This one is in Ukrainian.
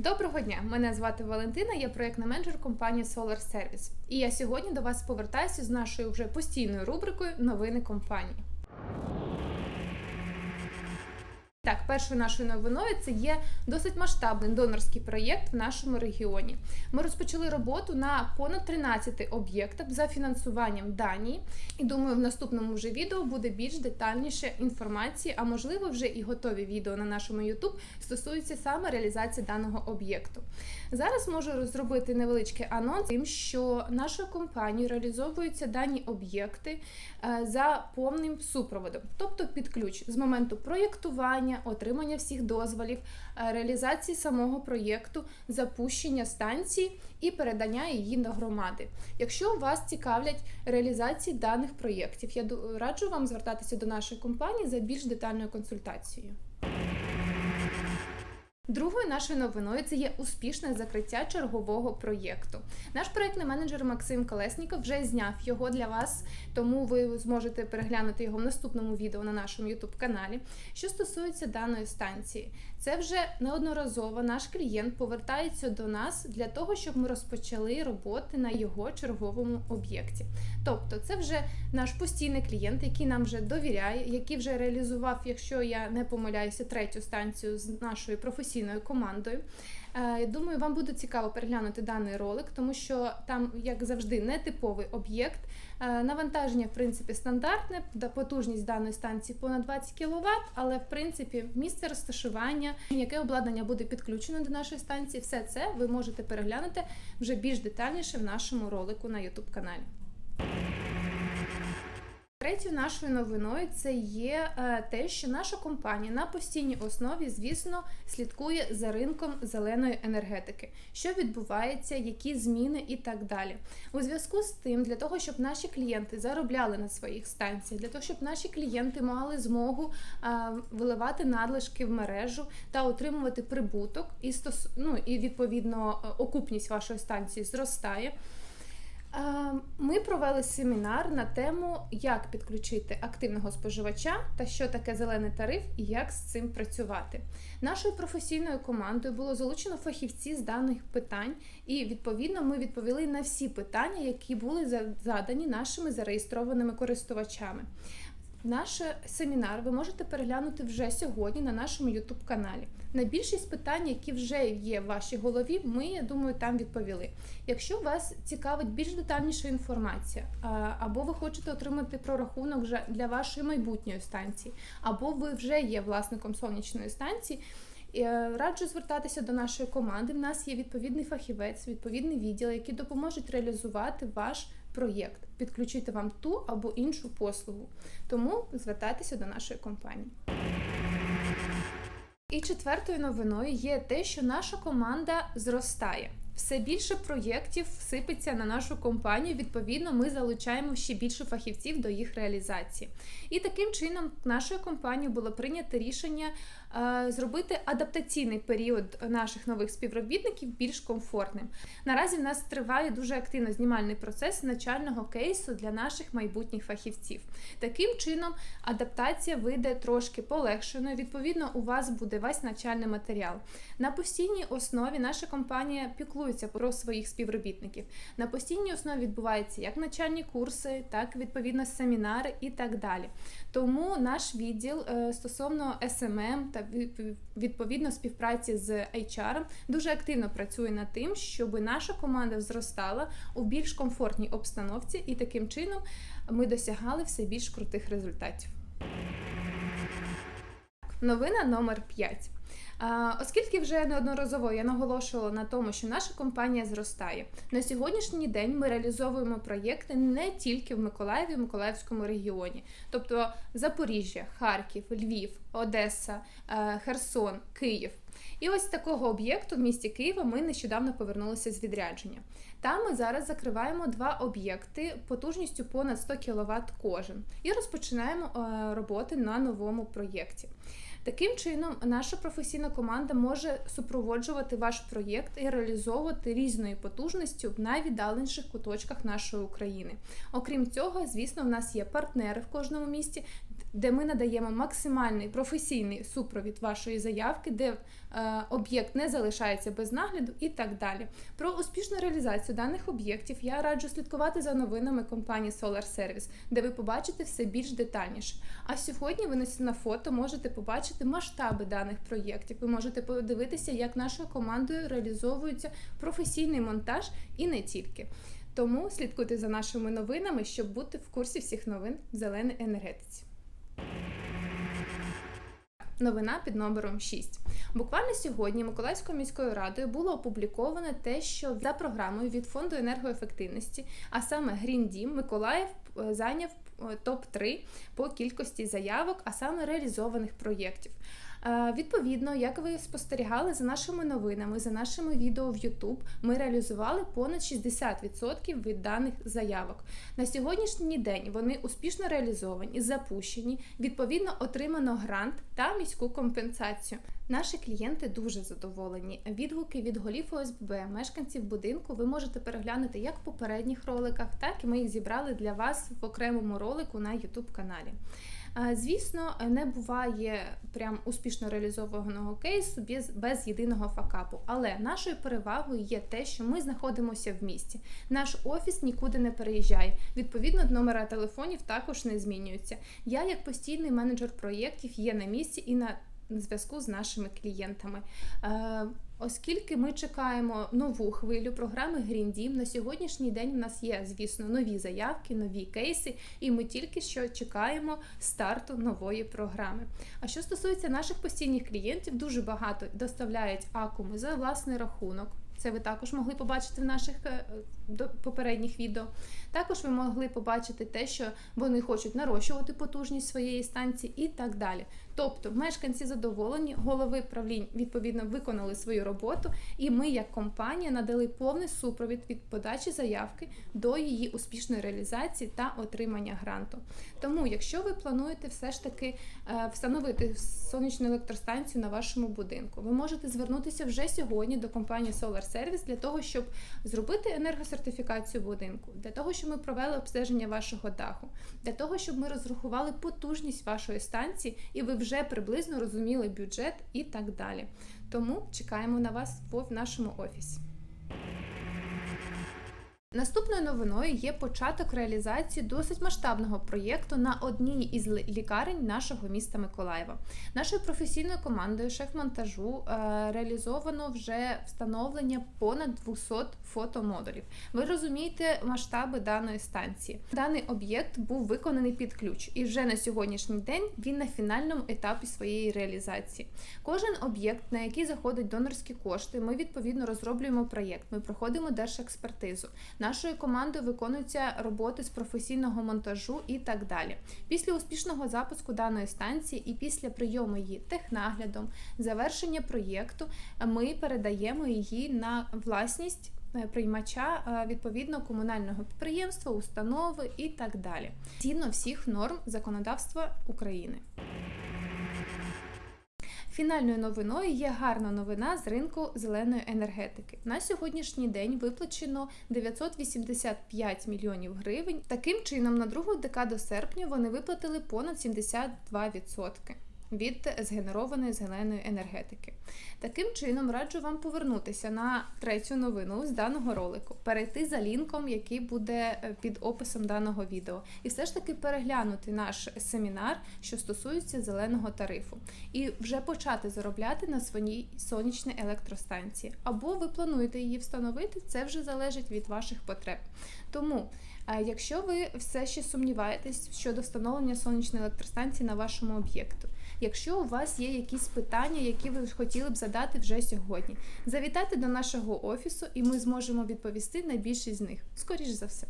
Доброго дня! Мене звати Валентина, я проєктна менеджер компанії Solar Service. І я сьогодні до вас повертаюся з нашою вже постійною рубрикою Новини компанії. Так, першою нашою новиною це є досить масштабний донорський проєкт в нашому регіоні. Ми розпочали роботу на понад 13 об'єктах за фінансуванням Данії. І думаю, в наступному вже відео буде більш детальніше інформації, а можливо, вже і готові відео на нашому YouTube стосуються саме реалізації даного об'єкту. Зараз можу зробити невеличкий анонс, тим, що нашою компанією реалізовуються дані об'єкти е, за повним супроводом, тобто під ключ з моменту проєктування, отримання всіх дозволів, е, реалізації самого проєкту, запущення станції і передання її до громади. Якщо вас цікавлять реалізації даних проєктів, я раджу вам звертатися до нашої компанії за більш детальною консультацією. Другою нашою новиною це є успішне закриття чергового проєкту. Наш проєктний менеджер Максим Колесніков вже зняв його для вас, тому ви зможете переглянути його в наступному відео на нашому youtube каналі. Що стосується даної станції, це вже неодноразово наш клієнт повертається до нас для того, щоб ми розпочали роботи на його черговому об'єкті. Тобто, це вже наш постійний клієнт, який нам вже довіряє, який вже реалізував, якщо я не помиляюся, третю станцію з нашої нашою професійною командою. Е, думаю, вам буде цікаво переглянути даний ролик, тому що там, як завжди, нетиповий об'єкт. Е, Навантаження, в принципі, стандартне, потужність даної станції понад 20 кВт, але в принципі місце розташування, яке обладнання буде підключено до нашої станції, все це ви можете переглянути вже більш детальніше в нашому ролику на YouTube каналі. Третьою нашою новиною це є е, те, що наша компанія на постійній основі, звісно, слідкує за ринком зеленої енергетики, що відбувається, які зміни і так далі. У зв'язку з тим, для того, щоб наші клієнти заробляли на своїх станціях, для того, щоб наші клієнти мали змогу е, виливати надлишки в мережу та отримувати прибуток, і ну, і відповідно е, окупність вашої станції зростає. Е, Ми провели семінар на тему, як підключити активного споживача та що таке зелений тариф і як з цим працювати. Нашою професійною командою було залучено фахівці з даних питань, і відповідно ми відповіли на всі питання, які були задані нашими зареєстрованими користувачами. Наш семінар ви можете переглянути вже сьогодні на нашому YouTube каналі. На більшість питань, які вже є в вашій голові, ми, я думаю, там відповіли. Якщо вас цікавить більш детальніша інформація, або ви хочете отримати прорахунок для вашої майбутньої станції, або ви вже є власником сонячної станції. е, Раджу звертатися до нашої команди. В нас є відповідний фахівець, відповідний відділ, які допоможуть реалізувати ваш проєкт, підключити вам ту або іншу послугу. Тому звертайтеся до нашої компанії. І четвертою новиною є те, що наша команда зростає. Все більше проєктів сипеться на нашу компанію. Відповідно, ми залучаємо ще більше фахівців до їх реалізації. І таким чином нашою компанією було прийнято рішення е, зробити адаптаційний період наших нових співробітників більш комфортним. Наразі в нас триває дуже активно знімальний процес начального кейсу для наших майбутніх фахівців. Таким чином, адаптація вийде трошки полегшеною. Відповідно, у вас буде весь навчальний матеріал. На постійній основі наша компанія піклується про своїх співробітників. На постійній основі відбуваються як навчальні курси, так відповідно семінари і так далі. Тому наш відділ е, стосовно SMM та відповідно співпраці з HR дуже активно працює над тим, щоб наша команда зростала у більш комфортній обстановці, і таким чином ми досягали все більш крутих результатів. Новина номер 5. Оскільки вже неодноразово я наголошувала на тому, що наша компанія зростає, на сьогоднішній день ми реалізовуємо проєкти не тільки в Миколаєві, Миколаївському регіоні, тобто Запоріжжя, Харків, Львів, Одеса, е, Херсон, Київ. І ось такого об'єкту в місті Києва ми нещодавно повернулися з відрядження. Там ми зараз закриваємо два об'єкти потужністю понад 100 кВт кожен і розпочинаємо е, роботи на новому проєкті. Таким чином, наша професійна команда може супроводжувати ваш проєкт і реалізовувати різною потужністю в найвіддаленіших куточках нашої України. Окрім цього, звісно, в нас є партнери в кожному місті, де ми надаємо максимальний професійний супровід вашої заявки, де е, об'єкт не залишається без нагляду і так далі. Про успішну реалізацію даних об'єктів я раджу слідкувати за новинами компанії Solar Service, де ви побачите все більш детальніше. А сьогодні ви на- фото можете побачити масштаби даних проєктів. Ви можете подивитися, як нашою командою реалізовується професійний монтаж і не тільки. Тому слідкуйте за нашими новинами, щоб бути в курсі всіх новин в зеленій енергетиці. Новина під номером 6. Буквально сьогодні Миколаївською міською радою було опубліковано те, що за програмою від фонду енергоефективності, а саме Green Дім, Миколаїв е, зайняв топ 3 по кількості заявок, а саме реалізованих проєктів. Е, Відповідно, як ви спостерігали за нашими новинами, за нашими відео в YouTube, ми реалізували понад 60% від даних заявок. На сьогоднішній день вони успішно реалізовані, запущені, відповідно отримано грант та міську компенсацію. Наші клієнти дуже задоволені. Відгуки від голів ОСББ, мешканців будинку ви можете переглянути як в попередніх роликах, так і ми їх зібрали для вас в окремому ролику на YouTube каналі. Звісно, не буває прям успішно реалізованого кейсу без, без єдиного факапу. Але нашою перевагою є те, що ми знаходимося в місті. Наш офіс нікуди не переїжджає. Відповідно, номера телефонів також не змінюються. Я, як постійний менеджер проєктів, є на місці і на зв'язку з нашими клієнтами. Е, Оскільки ми чекаємо нову хвилю програми Dім, на сьогоднішній день у нас є, звісно, нові заявки, нові кейси, і ми тільки що чекаємо старту нової програми. А що стосується наших постійних клієнтів, дуже багато доставляють акуми за власний рахунок. Це ви також могли побачити в наших е, попередніх відео. Також ви могли побачити те, що вони хочуть нарощувати потужність своєї станції і так далі. Тобто мешканці задоволені, голови правлінь відповідно виконали свою роботу, і ми, як компанія, надали повний супровід від подачі заявки до її успішної реалізації та отримання гранту. Тому, якщо ви плануєте все ж таки е, встановити сонячну електростанцію на вашому будинку, ви можете звернутися вже сьогодні до компанії Solar Service для того, щоб зробити енергосертифікацію будинку, для того, щоб ми провели обстеження вашого даху, для того, щоб ми розрахували потужність вашої станції, і ви вже приблизно розуміли бюджет і так далі. Тому чекаємо на вас в нашому офісі. Наступною новиною є початок реалізації досить масштабного проєкту на одній із лікарень нашого міста Миколаєва. Нашою професійною командою шеф-монтажу е, реалізовано вже встановлення понад 200 фотомодулів. Ви розумієте масштаби даної станції. Даний об'єкт був виконаний під ключ, і вже на сьогоднішній день він на фінальному етапі своєї реалізації. Кожен об'єкт, на який заходять донорські кошти, ми відповідно розроблюємо проєкт. Ми проходимо держекспертизу. Нашою командою виконуються роботи з професійного монтажу і так далі. Після успішного запуску даної станції і після прийому її технаглядом, завершення проєкту, ми передаємо її на власність. е, Приймача е, відповідно комунального підприємства, установи і так далі, згідно всіх норм законодавства України. Фінальною новиною є гарна новина з ринку зеленої енергетики. На сьогоднішній день виплачено 985 мільйонів гривень. Таким чином, на другу декаду серпня вони виплатили понад 72% від згенерованої зеленої енергетики. Таким чином, раджу вам повернутися на третю новину з даного ролику, перейти за лінком, який буде е, під описом даного відео, і все ж таки переглянути наш семінар, що стосується зеленого тарифу, і вже почати заробляти на своїй сонячній електростанції. Або ви плануєте її встановити, це вже залежить від ваших потреб. Тому. е, Якщо ви все ще сумніваєтесь щодо встановлення сонячної електростанції на вашому об'єкту, якщо у вас є якісь питання, які ви хотіли б задати вже сьогодні, завітайте до нашого офісу, і ми зможемо відповісти на більшість з них, скоріш за все.